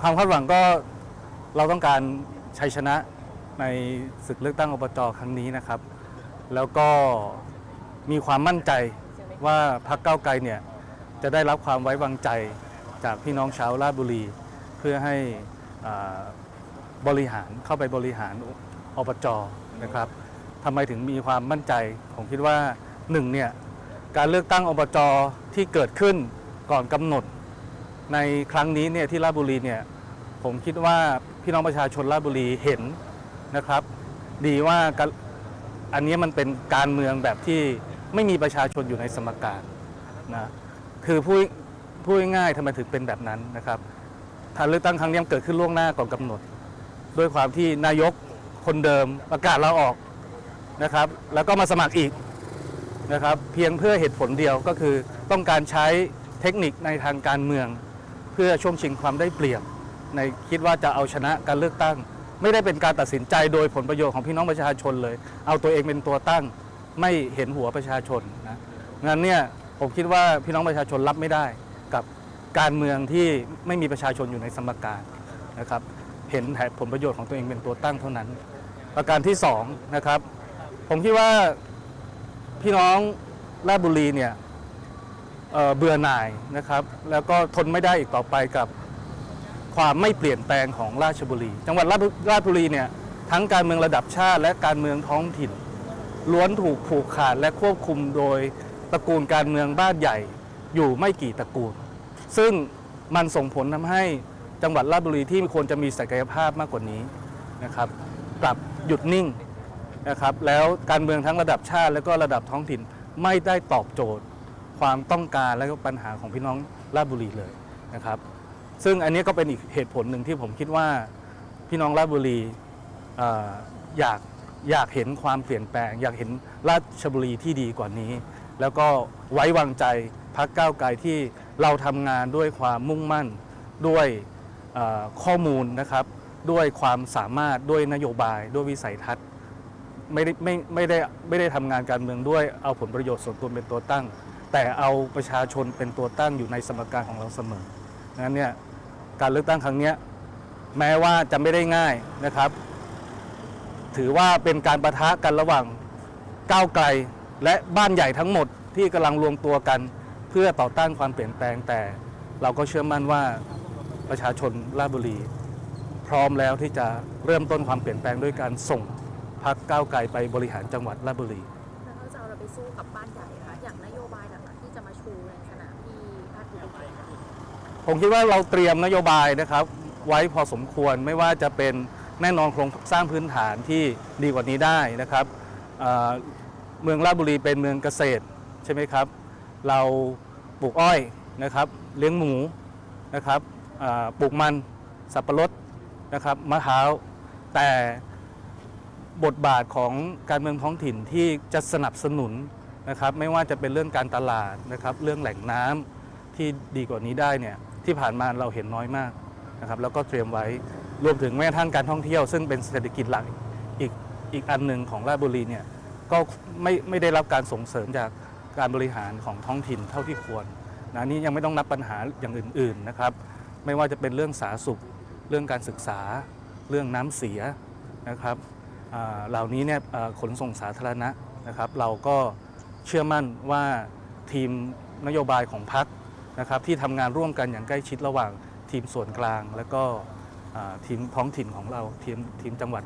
ความคาดหวังก็เราต้องการชัยชนะในศึกเลือกตั้งอบจครั้งนี้นะครับ แล้วก็มีความมั่นใจว่าพรรคก้าวไกลเนี่ยจะได้รับความไว้วางใจจากพี่น้องชาวราชบุรี เพื่อให้บริหารเข้าไปบริหารอบจนะครับทำไมถึงมีความมั่นใจ ผมคิดว่าหนึ่งเนี่ยการเลือกตั้งอบจที่เกิดขึ้นก่อนกำหนด ในครั้งนี้เนี่ยที่ราชบุรีเนี่ยผมคิดว่าพี่น้องประชาชนราชบุรีเห็นนะครับ ดีว่าอันนี้มันเป็นการเมืองแบบที่ไม่มีประชาชนอยู่ในสมการนะคือพูดพูดง่ายๆทำไมถึงเป็นแบบนั้นนะครับการเลือกตั้งครั้งนี้เกิดขึ้นล่วงหน้าก่อนกำหนด ด้วยความที่นายกคนเดิมประกาศลาออกนะครับ แล้วก็มาสมัครอีกนะครับ เพียงเพื่อเหตุผลเดียวก็คือต้องการใช้เทคนิคในทางการเมือง เพื่อช่วงชิงความได้เปรียบ ในคิดว่าจะเอาชนะการเลือกตั้ง ไม่ได้เป็นการตัดสินใจโดยผลประโยชน์ของพี่น้องประชาชนเลย เอาตัวเองเป็นตัวตั้งไม่เห็นหัวประชาชนนะงั้นเนี่ยผมคิดว่าพี่น้องประชาชนรับไม่ได้กับการเมืองที่ไม่มีประชาชนอยู่ในสมการนะครับเห็นแต่ผลประโยชน์ของตัวเองเป็นตัวตั้งเท่านั้น ประการที่สองนะครับผมคิดว่าพี่น้องราชบุรีเนี่ย เบื่อหน่ายนะครับ แล้วก็ทนไม่ได้อีกต่อไปกับความไม่เปลี่ยนแปลงของราชบุรี จังหวัดราชราชบุรีเนี่ยทั้งการเมืองระดับชาติ และการเมืองท้องถิ่น ล้วนถูกผูกขาดและควบคุมโดยตระกูลการเมืองบ้านใหญ่อยู่ไม่กี่ตระกูล ซึ่งมันส่งผลทำให้จังหวัดราชบุรีที่ควรจะมีศักยภาพมากกว่านี้นะครับ กลับหยุดนิ่งนะครับ แล้วการเมืองทั้งระดับชาติและก็ระดับท้องถิ่นไม่ได้ตอบโจทย์ ความต้องการและก็ปัญหาของพี่น้องราชบุรีเลยนะครับ ซึ่งอันนี้ก็เป็นอีกเหตุผลหนึ่งที่ผมคิดว่าพี่น้องราชบุรีออยากอยากเห็นความเปลี่ยนแปลง อยากเห็นราชบุรีที่ดีกว่านี้ แล้วก็ไว้วางใจพักก้าวไกลที่เราทำงานด้วยความมุ่งมั่นด้วยข้อมูลนะครับ ด้วยความสามารถด้วยนโยบาย ด้วยวิสัยทัศน์ไม่ได้ไม่ไม่ได้ไม่ได้ทำงานการเมืองด้วยเอาผลประโยชน์ส่วนตัวเป็นตัวตั้ง แต่เอาประชาชนเป็นตัวตั้งอยู่ในสมการของเราเสมอดังนั้นเนี่ยการเลือกตั้งครั้งนี้แม้ว่าจะไม่ได้ง่ายนะครับ ถือว่าเป็นการประทะกันระหว่างก้าวไกลและบ้านใหญ่ทั้งหมดที่กำลังรวมตัวกัน เพื่อต่อต้านความเปลี่ยนแปลงแต่เราก็เชื่อมั่นว่าประชาชนราชบุรี พร้อมแล้วที่จะเริ่มต้นความเปลี่ยนแปลงด้วยการส่งพรรคก้าวไกลไปบริหารจังหวัดราชบุรีแล้วเขาจะเอาเราไปสู้กับบ้านใหญ่ ผมคิดว่าเราเตรียมนโยบายนะครับ ไว้พอสมควรไม่ว่าจะเป็นแน่นอนโครงสร้างพื้นฐานที่ดีกว่านี้ได้นะครับเเมืองราชบุรีเป็นเมืองเกษตรใช่ไหมครับ เราปลูกอ้อยนะครับ เลี้ยงหมูนะครับปลูกมันสับปะรดนะครับมะพร้าวแต่บทบาทของการเมืองท้องถิ่นที่จะสนับสนุนนะครับ ไม่ว่าจะเป็นเรื่องการตลาดนะครับ เรื่องแหล่งน้ำที่ดีกว่านี้ได้เนี่ย ที่ผ่านมาเราเห็นน้อยมากนะครับแล้วก็เตรียมไว้รวมถึงแม้กระทั่งการท่องเที่ยว ซึ่งเป็นเศรษฐกิจหลักอีกอีกอันหนึ่งของราชบุรีเนี่ยก็ไม่ไม่ได้รับการส่งเสริมจากการบริหารของท้องถิ่นเท่าที่ควรนะนี่ยังไม่ต้องนับปัญหาอย่างอื่นๆนะครับ ไม่ว่าจะเป็นเรื่องสาธารณสุข เรื่องการศึกษา เรื่องน้ำเสียนะครับเหล่านี้เนี่ยขนส่งสาธารณะนะครับ เราก็เชื่อมั่นว่าทีมนโยบายของพรรค นะครับที่ทำงานร่วมกันอย่างใกล้ชิดระหว่างทีมส่วนกลาง และก็ทีมท้องถิ่นของเราทีมทีมจังหวัด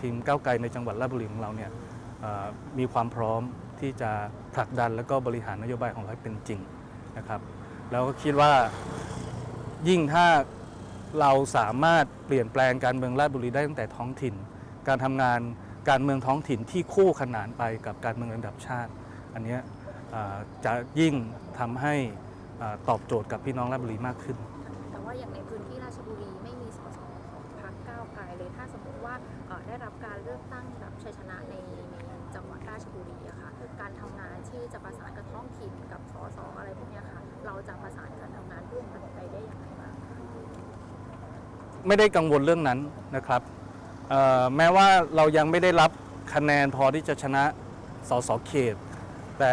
ทีมก้าวไกลในจังหวัดราชบุรีของเราเนี่ยมีความพร้อมที่จะผลักดันและก็บริหารนโยบายของเราให้เป็นจริงนะครับแล้วก็คิดว่ายิ่งถ้าเราสามารถเปลี่ยนแปลงการเมืองราชบุรีได้ตั้งแต่ท้องถิ่น การทำงานการเมืองท้องถิ่นที่คู่ขนานไปกับการเมืองระดับชาติ อันนี้จะยิ่งทำให้ ตอบโจทย์กับพี่น้องราชบุรีมากขึ้น แต่ว่าอย่างในพื้นที่ราชบุรีไม่มีสสของพรรคก้าวไกลเลยถ้าสมมติว่าเอ่อได้รับการเลือกตั้งแบบชัยชนะในในจังหวัดราชบุรีอะค่ะการทำงานที่จะประสานกับท้องถิ่นกับสสอะไรพวกเนี้ยค่ะเราจะประสานการทำงานร่วมกันไปได้อย่างไรบ้างคะไม่ได้กังวลเรื่องนั้นนะครับเอ่อแม้ว่าเรายังไม่ได้รับคะแนนพอที่จะชนะสสเขต แต่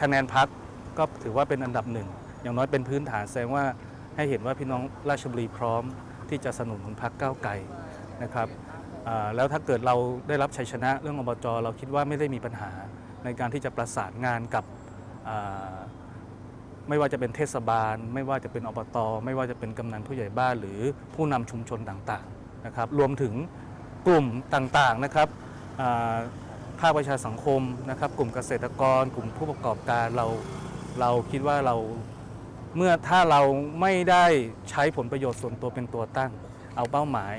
คะแนนพัก ก็ถือว่าเป็นอันดับหนึ่ง อย่างน้อยเป็นพื้นฐานแสดงว่าให้เห็นว่าพี่น้องราชบุรีพร้อมที่จะสนับสนุนพรรคก้าวไกลนะครับแล้วถ้าเกิดเราได้รับชัยชนะเรื่องอบจเราคิดว่าไม่ได้มีปัญหาในการที่จะประสานงานกับไม่ว่าจะเป็นเทศบาล ไม่ว่าจะเป็นอบต ไม่ว่าจะเป็นกำนันผู้ใหญ่บ้าน หรือผู้นำชุมชนต่างๆนะครับรวมถึงกลุ่มต่างๆนะครับภาคประชาสังคมนะครับ กลุ่มเกษตรกร กลุ่มผู้ประกอบการเรา เราคิดว่าเราเมื่อถ้าเราไม่ได้ใช้ผลประโยชน์ส่วนตัวเป็นตัวตั้ง เอาเป้าหมาย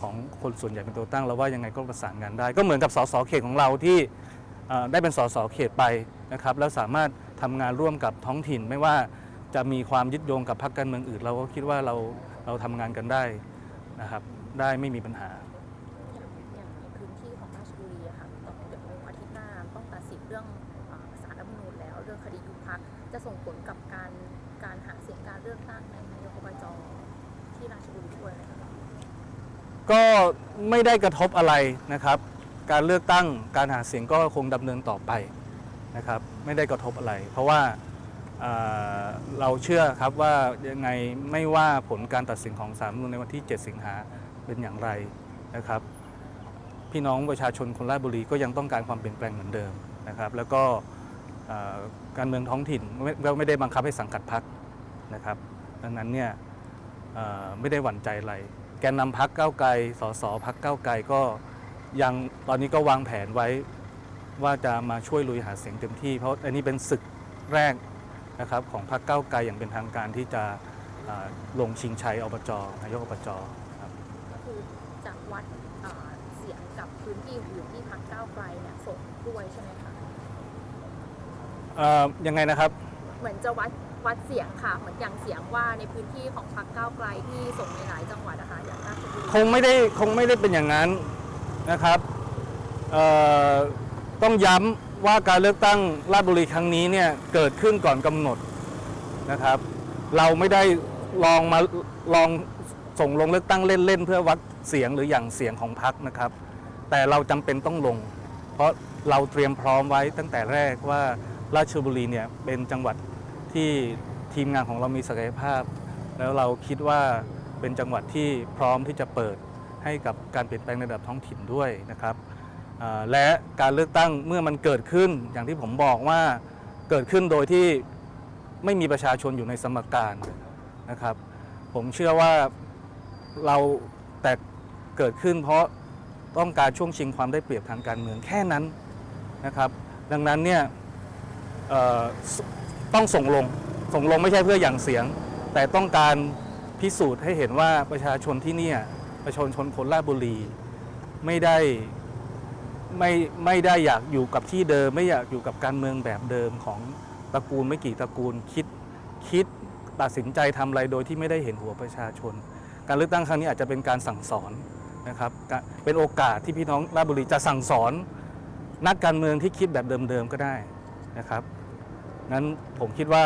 ของคนส่วนใหญ่เป็นตัวตั้งเราว่ายังไงก็ประสานงานได้ ก็เหมือนกับสสเขตของเราที่ได้เป็นสสเขตไปนะครับแล้วสามารถทำงานร่วมกับท้องถิ่น ไม่ว่าจะมีความยึดโยงกับพรรคการเมืองอื่น เราก็คิดว่าเราเราทำงานกันได้นะครับได้ไม่มีปัญหาอย่างพื้นที่ของราชบุรีค่ะต่อเดี๋ยวอาทิตย์หน้าต้องตัดสินเรื่อง จะส่งผลกับการการหาเสียงการเลือกตั้งในนายกอบจที่ราชบุรีด้วยไหมคะก็ไม่ได้กระทบอะไรนะครับ การเลือกตั้งการหาเสียงก็คงดำเนินต่อไปนะครับ ไม่ได้กระทบอะไร เพราะว่าเอ่อเราเชื่อครับว่ายังไงไม่ว่าผลการตัดสินของศาลรัฐธรรมนูญในวันที่ 7 สิงหาเป็นอย่างไรนะครับ พี่น้องประชาชนคนราชบุรีก็ยังต้องการความเปลี่ยนแปลงเหมือนเดิมนะครับ แล้วก็ การเมืองท้องถิ่นไม่ไม่ได้บังคับให้สังกัดพรรคนะครับ ดังนั้นเนี่ยไม่ได้หวั่นใจอะไร แกนนำพักเก้าวไกล สสพักเก้าวไกลก็ยังตอนนี้ก็วางแผนไว้ว่าจะมาช่วยลุยหาเสียงเต็มที่ เพราะอันนี้เป็นศึกแรกนะครับของพักเก้าวไกลอย่างเป็นทางการที่จะลงชิงชัยอบจนายกอบจครับก็คือจะวัดเสียงกับพื้นที่อื่ที่พักก้าวไกลเนี่ยส่งด้วยใช่ไหมคะ เอ่อยังไงนะครับ เหมือนจะวัดวัดเสียงค่ะ เหมือนอย่างเสียงว่าในพื้นที่ของพักก้าวไกลที่ส่งในหลายจังหวัดนะคะอย่างราชบุรีคงไม่ได้คงไม่ได้เป็นอย่างนั้นนะครับเอ่อต้องย้ำว่าการเลือกตั้งราชบุรีครั้งนี้เนี่ยเกิดขึ้นก่อนกำหนดนะครับ เราไม่ได้ลองมาลองส่งลงเลือกตั้งเล่นๆเพื่อวัดเสียงหรืออย่างเสียงของพรรคนะครับ แต่เราจำเป็นต้องลง เพราะเราเตรียมพร้อมไว้ตั้งแต่แรกว่า ราชบุรีเนี่ยเป็นจังหวัดที่ทีมงานของเรามีศักยภาพ แล้วเราคิดว่าเป็นจังหวัดที่พร้อมที่จะเปิดให้กับการเปลี่ยนแปลงในระดับท้องถิ่นด้วยนะครับและการเลือกตั้งเมื่อมันเกิดขึ้นอย่างที่ผมบอกว่าเกิดขึ้นโดยที่ไม่มีประชาชนอยู่ในสมการนะครับ ผมเชื่อว่าเราแต่เกิดขึ้นเพราะต้องการช่วงชิงความได้เปรียบทางการเมืองแค่นั้นนะครับ ดังนั้นเนี่ย ต้องส่งลง ส่งลงไม่ใช่เพื่ออย่างเสียง แต่ต้องการพิสูจน์ให้เห็นว่าประชาชนที่นี่ประชาชนคนราชบุรีไม่ได้ไม่ไม่ได้อยากอยู่กับที่เดิม ไม่อยากอยู่กับการเมืองแบบเดิมของตระกูลไม่กี่ตระกูลคิดคิดตัดสินใจทำอะไรโดยที่ไม่ได้เห็นหัวประชาชน การเลือกตั้งครั้งนี้อาจจะเป็นการสั่งสอนนะครับเป็นโอกาสที่พี่น้องราชบุรีจะสั่งสอน นักการเมืองที่คิดแบบเดิมๆก็ได้นะครับ นั้นผมคิดว่า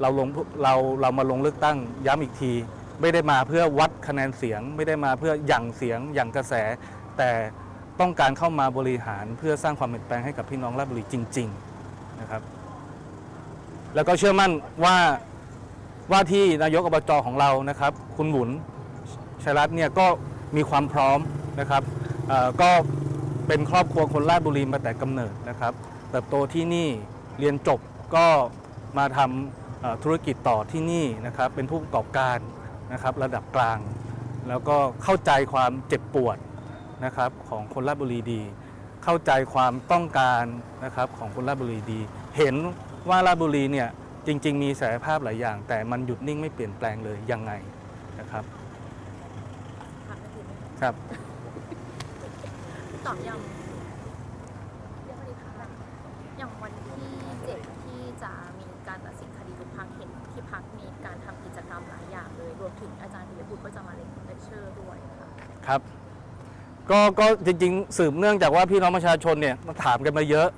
เราลงเราเรามาลงเลือกตั้งย้ำอีกที ไม่ได้มาเพื่อวัดคะแนนเสียง ไม่ได้มาเพื่อหยั่งเสียงหยั่งกระแส แต่ต้องการเข้ามาบริหารเพื่อสร้างความเปลี่ยนแปลงให้กับพี่น้องราชบุรีจริง ๆนะครับ แล้วก็เชื่อมั่นว่าว่าที่นายกอบจของเรานะครับ คุณหมุนชัยรัตน์เนี่ยก็มีความพร้อมนะครับก็เป็นครอบครัวคนราชบุรีมาแต่กำเนิดนะครับ เติบโตที่นี่เรียนจบ ก็มาทำเอ่อธุรกิจต่อที่นี่นะครับ เป็นผู้ประกอบการนะครับระดับกลาง แล้วก็เข้าใจความเจ็บปวดนะครับของคนราชบุรีดี เข้าใจความต้องการนะครับของคนราชบุรีดี เห็นว่าราชบุรีเนี่ยจริง ๆ มีศักยภาพหลายอย่าง แต่มันหยุดนิ่งไม่เปลี่ยนแปลงเลยยังไงนะครับพักนาทีไหมคะครับตอบยัง ชอร์ด้วยค่ะครับ ก็ก็จริงๆ สืบเนื่องจากว่าพี่น้องประชาชนเนี่ยมาถามกันมาเยอะ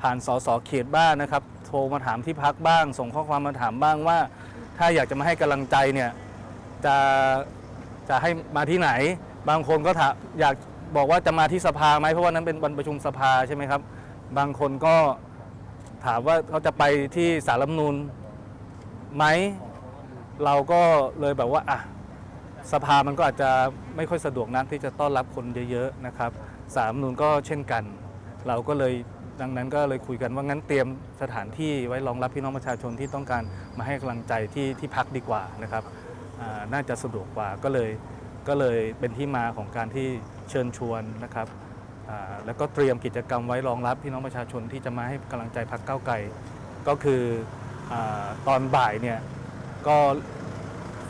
ผ่านสสเขตบ้างนะครับ โทรมาถามที่พักบ้าง ส่งข้อความมาถามบ้างว่า ถ้าอยากจะมาให้กำลังใจเนี่ยจะจะให้มาที่ไหน บางคนก็ถามอยากบอกว่าจะมาที่สภาไหมเพราะว่านั้นเป็นวันประชุมสภาใช่ไหมครับ บางคนก็ถามว่าเขาจะไปที่สารรัฐธรรมนูญไหม เราก็เลยแบบว่าอะ สภามันก็อาจจะไม่ค่อยสะดวกนักที่จะต้อนรับคนเยอะๆนะครับสามนูนก็เช่นกัน เราก็เลยดังนั้นก็เลยคุยกันว่างั้นเตรียมสถานที่ไว้รองรับพี่น้องประชาชนที่ต้องการมาให้กำลังใจที่ที่พักดีกว่านะครับน่าจะสะดวกกว่าก็เลยก็เลยเป็นที่มาของการที่เชิญชวนนะครับแล้วก็เตรียมกิจกรรมไว้รองรับพี่น้องประชาชนที่จะมาให้กำลังใจพักเก้าวไกลก็คืออตอนบ่ายเนี่ยก็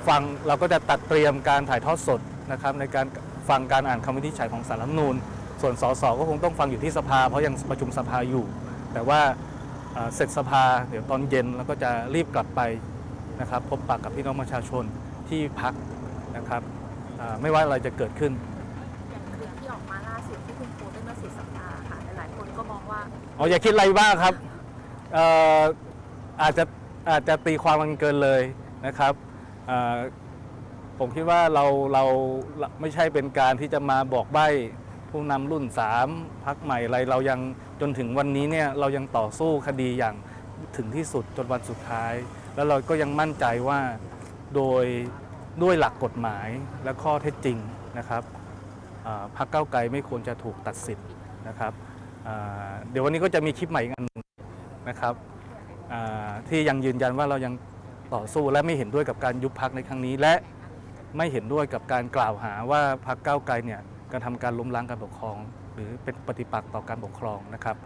ฟังเราก็จะตัดเตรียมการถ่ายทอดสดนะครับในการฟังการอ่านคำวินิจฉัยของสารรัฐธรรมนูญส่วนสสก็คงต้องฟังอยู่ที่สภา เพราะยังประชุมสภาอยู่ แต่ว่าอ่าเสร็จสภาเดี๋ยวตอนเย็นเราก็จะรีบกลับไปนะครับพบปะกับพี่น้องประชาชนที่พักนะครับอ่าไม่ว่าอะไรจะเกิดขึ้นอย่างคลิปที่ออกมาล่าสุดที่คุณโพสต์ได้เมื่อสุดสัปดาห์ค่ะหลายๆคนก็มองว่าอ๋ออย่าคิดอะไรบ้างครับเอ่ออาจจะอาจจะตีความมันเกินเลยนะครับเอ่อ ผมคิดว่าเราเราไม่ใช่เป็นการที่จะมาบอกใบ้ผู้นำรุ่น 3พักใหม่อะไรเรายังจนถึงวันนี้เนี่ยเรายังต่อสู้คดีอย่างถึงที่สุดจนวันสุดท้าย แล้วเราก็ยังมั่นใจว่าโดยด้วยหลักกฎหมายและข้อเท็จจริงนะครับพักเก้าไกลไม่ควรจะถูกตัดสิทธิ์นะครับเดี๋ยววันนี้ก็จะมีคลิปใหม่อีกอันนึงนะครับที่ยังยืนยันว่าเรายัง ต่อสู้และไม่เห็นด้วยกับการยุบพักในครั้งนี้ และไม่เห็นด้วยกับการกล่าวหาว่าพักเก้าไกลเนี่ยกระทำการล้มล้างการปกครอง หรือเป็นปฏิปักษ์ต่อการปกครองนะครับ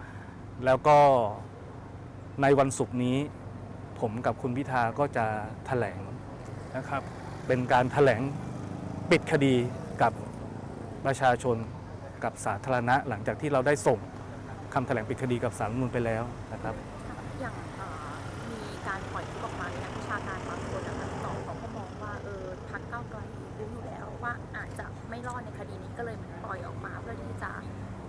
แล้วก็ในวันศุกร์นี้ ผมกับคุณพิธาก็จะแถลงนะครับ เป็นการแถลงปิดคดีกับประชาชนกับสาธารณะ หลังจากที่เราได้ส่งคำแถลงปิดคดีกับสารรัฐมนูลไปแล้วนะครับอย่าง อาจจะไม่รอดในคดีนี้ก็เลยปล่อยออกมาเพื่อที่จะ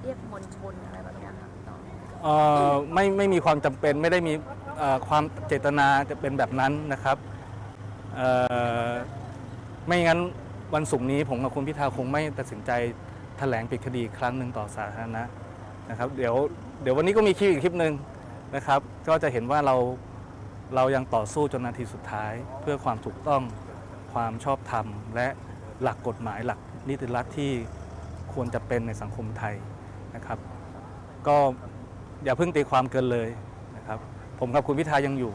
เรียกมวลชนอะไรแบบนี้ค่ะต่อเอ่อไม่ไม่มีความจำเป็นไม่ได้มีเอ่อความเจตนาจะเป็นแบบนั้นนะครับเอ่อไม่งั้นวันศุกร์นี้ผมกับคุณพิธาคงไม่ตัดสินใจแถลงปิดคดีอีกครั้งหนึ่งต่อสาธารณะนะครับเดี๋ยวเดี๋ยววันนี้ก็มีคลิปอีกคลิปหนึ่งนะครับ ก็จะเห็นว่าเราเรายังต่อสู้จนนาทีสุดท้าย เพื่อความถูกต้องความชอบธรรมและ หลักกฎหมายหลักนิติรัฐที่ควรจะเป็นในสังคมไทยนะครับ ก็อย่าเพิ่งตีความเกินเลยนะครับ ผมกับคุณพิทายังอยู่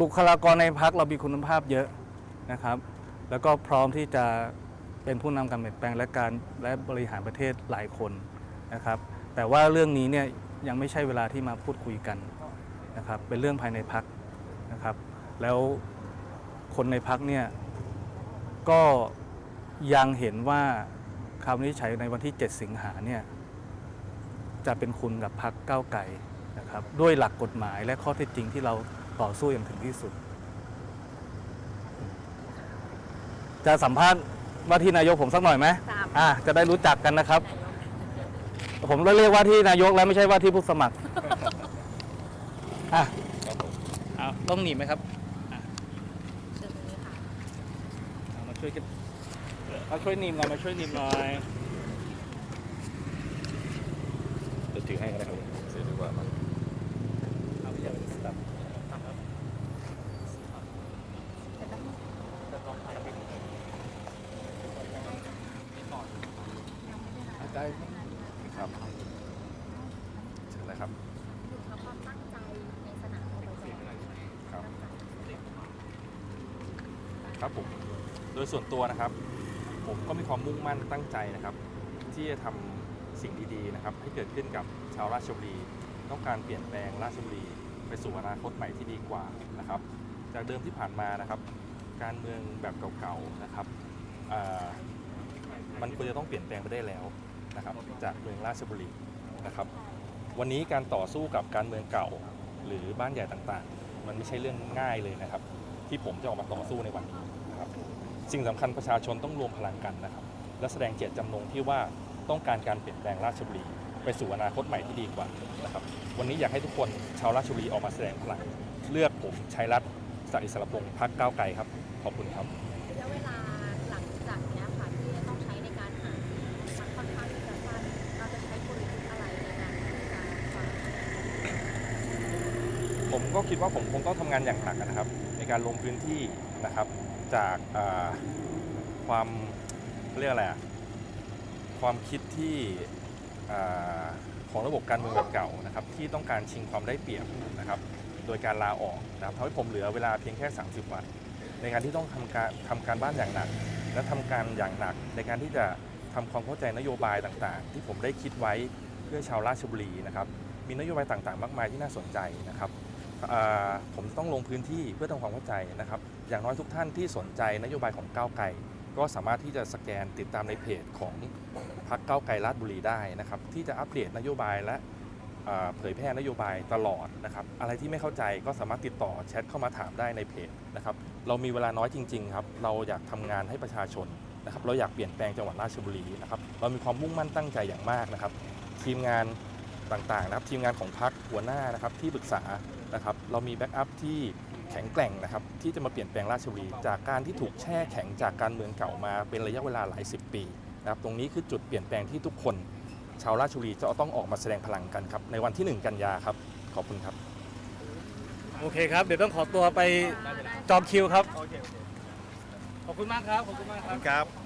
บุคลากรในพักเรามีคุณภาพเยอะนะครับ แล้วก็พร้อมที่จะเป็นผู้นำการเปลี่ยนแปลงและการและบริหารประเทศหลายคนนะครับ แต่ว่าเรื่องนี้เนี่ยยังไม่ใช่เวลาที่มาพูดคุยกันนะครับ เป็นเรื่องภายในพักนะครับ แล้วคนในพักเนี่ยก็ยังเห็นว่าคำวินิจฉัยในวันที่ 7 สิงหาเนี่ยจะเป็นคุณกับพักเก้าไก่นะครับ ด้วยหลักกฎหมายและข้อเท็จจริงที่เรา ต่อสู้อย่างถึงที่สุด จะสัมภาษณ์ว่าที่นายกผมสักหน่อยไหมตามอะจะได้รู้จักกันนะครับ ผมเรียกว่าที่นายกแล้วไม่ใช่ว่าที่ผู้สมัครอะเอาต้องหนีบไหมครับเชิญตรงนี้ค่ะเอามาช่วยกันมาช่วยหนีบหน่อยมาช่วยหนีบหน่อย จะถือให้ก็ได้ครับถือดีกว่ามั้ง เอาไปอย่างนี้ครับอาจารย์ ครับเชิญเลยครับ คือความตั้งใจในสนามอบจ ครับ ครับผมโดยส่วนตัวนะครับ ผมก็มีความมุ่งมั่นตั้งใจนะครับ ที่จะทำสิ่งดีๆนะครับ ให้เกิดขึ้นกับชาวราชบุรี ต้องการเปลี่ยนแปลงราชบุรี ไปสู่อนาคตใหม่ที่ดีกว่านะครับ จากเดิมที่ผ่านมานะครับ การเมืองแบบเก่าๆนะครับมันควรจะต้องเปลี่ยนแปลงไปได้แล้วนะครับ จากเมืองราชบุรีนะครับ วันนี้การต่อสู้กับการเมืองเก่า หรือบ้านใหญ่ต่างๆ มันไม่ใช่เรื่องง่ายเลยนะครับ ที่ผมจะออกมาต่อสู้ในวันนี้นะครับสิ่งสำคัญประชาชนต้องรวมพลังกันนะครับ และแสดงเจตจำนงที่ว่าต้องการการเปลี่ยนแปลงราชบุรีไปสู่อนาคตใหม่ที่ดีกว่านะครับวันนี้อยากให้ทุกคนชาวราชบุรีออกมาแสดงพลังเลือกผมชัยรัตน์สักดิ์อิสระพงศ์พักก้าวไกลครับ ขอบคุณครับ ระยะเวลาหลังจากเนี้ยค่ะที่ต้องใช้ในการหาเสียงมันค่อนข้างที่จะสั้นเราจะใช้กลยุทธ์อะไรในการที่จะคว้า ผม ก็คิดว่าผมคงต้องทำงานอย่างหนักนะครับ ในการลงพื้นที่นะครับ จากาความเรียกอะไรความคิดที่ของระบบการเมืองแบบเก่านะครับ ที่ต้องการชิงความได้เปรียบนะครับ โดยการลาออกนะครับทำให้ผมเหลือเวลาเพียงแค่ 30 วัน ในการที่ต้องทำการทำการบ้านอย่างหนัก และทำการอย่างหนัก ในการที่จะทำความเข้าใจนโยบายต่างๆ ที่ผมได้คิดไว้เพื่อชาวราชบุรีนะครับมีนโยบายต่างๆ มากมายที่น่าสนใจนะครับ ผมต้องลงพื้นที่เพื่อทำความเข้าใจนะครับ อย่างน้อยทุกท่านที่สนใจนโยบายของก้าวไกลก็สามารถที่จะสแกนติดตามในเพจของพรรคก้าวไกลราชบุรีได้นะครับ ที่จะอัปเดตนโยบายและเผยแพร่นโยบายตลอดนะครับ อะไรที่ไม่เข้าใจก็สามารถติดต่อแชทเข้ามาถามได้ในเพจนะครับ เรามีเวลาน้อยจริง ๆ ครับ เราอยากทำงานให้ประชาชนนะครับ เราอยากเปลี่ยนแปลงจังหวัดราชบุรีนะครับ เรามีความมุ่งมั่นตั้งใจอย่างมากนะครับ ทีมงานต่างๆนะครับ ทีมงานของพรรคหัวหน้านะครับที่ปรึกษา นะครับเรามีแบ็กอัพที่แข็งแกร่งนะครับที่จะมาเปลี่ยนแปลงราชบุรีจากการที่ถูกแช่แข็งจากการเมืองเก่ามาเป็นระยะเวลาหลายสิบปีนะครับตรงนี้คือจุดเปลี่ยนแปลงที่ทุกคน ชาวราชบุรีจะต้องออกมาแสดงพลังกันครับในวันที่ 1 กันยาครับขอบคุณครับ โอเคครับ เดี๋ยวต้องขอตัวไปจองคิวครับ ขอบคุณมากครับ ขอบคุณมากครับ ครับ